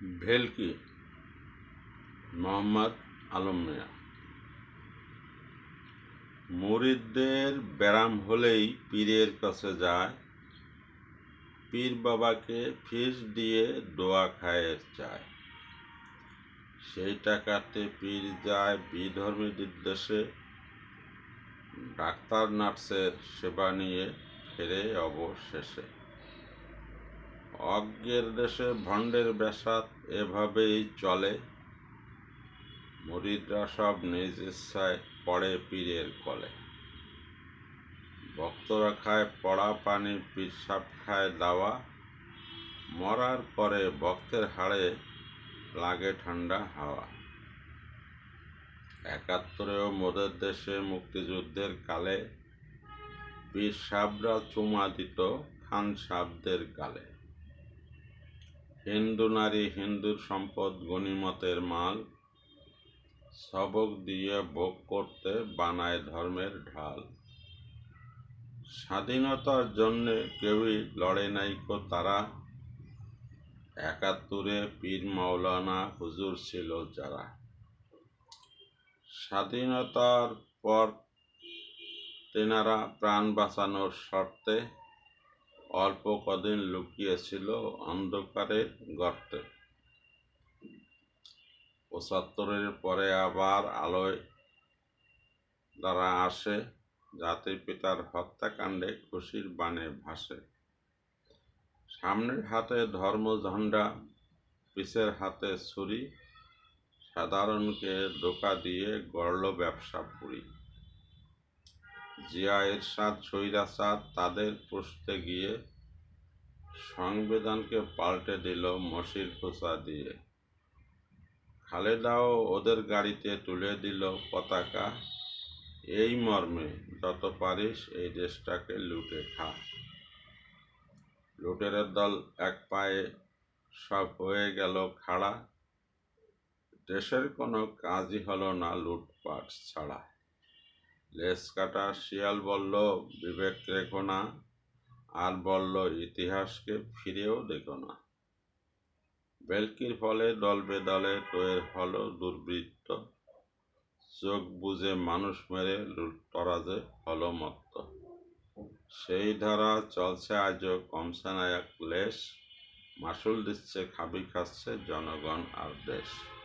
ভেলকি, মোহাম্মদ আলম মিয়া। মুরিদদের ব্যারাম হলেই পীরের কাছে যায়। পীর বাবাকে ফিস দিয়ে দোয়া খায়ের চায়। সেই টাকাতে পীর যায় বিধর্মীদের দেশে ডাক্তার, নার্সের সেবা নিয়ে ফেরে অবশেষে। অজ্ঞের দেশে ভণ্ডের ব্যাসাত এভাবেই চলে। মুরিদরা সব নিজ ইচ্ছায় পড়ে পীরের কলে। ভক্তরা খায় পড়া পানি, পীর সাপ খায় দাওয়া। মরার পরে ভক্তের হাড়ে লাগে ঠান্ডা হাওয়া। একাত্তরেও মোদের দেশে মুক্তিযুদ্ধের কালে পীর সাবরা চুমা দিত খান সাবদের গালে। হিন্দু নারী হিন্দুর সম্পদ গণিমতের মাল, সবক দিয়ে ভোগ করতে বানায় ধর্মের ঢাল। স্বাধীনতার জন্যে কেউই লড়ে নাইকো তারা। একাত্তরে পীর মাওলানা হুজুর ছিল যারা। স্বাধীনতার পর তেনারা প্রাণ বাঁচানোর শর্তে অল্প কদিন লুকিয়েছিল অন্ধকারের গর্তে। পঁচাত্তরের পরে আবার আলোয় দ্বারা আসে জাতির পিতার হত্যাকাণ্ডে খুশির বানে ভাসে। সামনের হাতে ধর্ম ঝণ্ডা পিছের হাতে ছুরি, সাধারণকে ধোকা দিয়ে গড়ল ব্যবসা পুরি। জিয়া এরশাদ স্বৈরাচার তাদের পুষতে গিয়ে সংবিধানকে পাল্টে দিল মসির খোঁচা দিয়ে। খালেদাও ওদের গাড়িতে তুলে দিল পতাকা। এই মর্মে যত পারিস এই দেশটাকে লুটে খা। লুটেরের দল এক পায়ে সব হয়ে গেল খাড়া। দেশের কোনো কাজই হলো না লুটপাট ছাড়া। লেস কাটা শিয়াল বলল, বিবেক রেখো না, আর বলল, ইতিহাসকে ফিরেও দেখো না। বেলকির ফলে দল বেদলে তৈর হলো দুর্বৃত্ত। চোখ বুঝে মানুষ মেরে তরাজে হলো মত্ত। সেই ধারা চলছে আজও, কমছে না এক লেশ। মাসুল দিচ্ছে, খাবি খাচ্ছে জনগণ আর দেশ।